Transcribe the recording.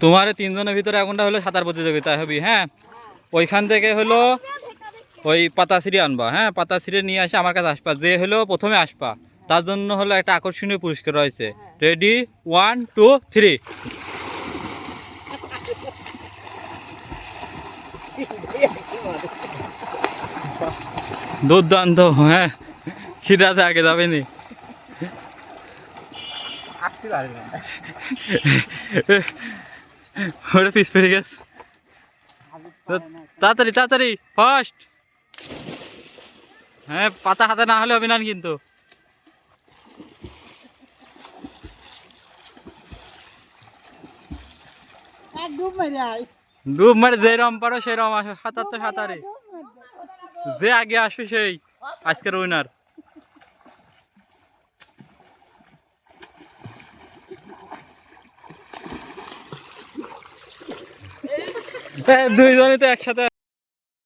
তোমার তিনজনের ভিতরে এখনটা হলো সাঁতার প্রতিযোগিতা হবে হ্যাঁ? ওইখান থেকে হলো ওই পাতা ছিঁড়ে আনবা হ্যাঁ? পাতা ছিঁড়ে নিয়ে আসে আমার কাছে আসবা যে হলো প্রথমে আসবা। তার জন্য হলো একটা আকর্ষণীয় পুরস্কার রয়েছে। রেডি ওয়ান টু থ্রি দুর্দান্ত হ্যাঁ? খিরাতে আগে যাবে নি আসতে পারে না। ওটা পিস পেরে গেছে। তাড়াতাড়ি তাড়াতাড়ি ফার্স্ট হ্যাঁ পাতা হাতে না হলে হবে না কিন্তু। ডুব মেরে আয়। ডুব মারে যেরম পারো সেরম আসো সাঁতার তো সাঁতারে। যে আগে আসবে সেই আজকের উইনার দুইজনে তো একসাথে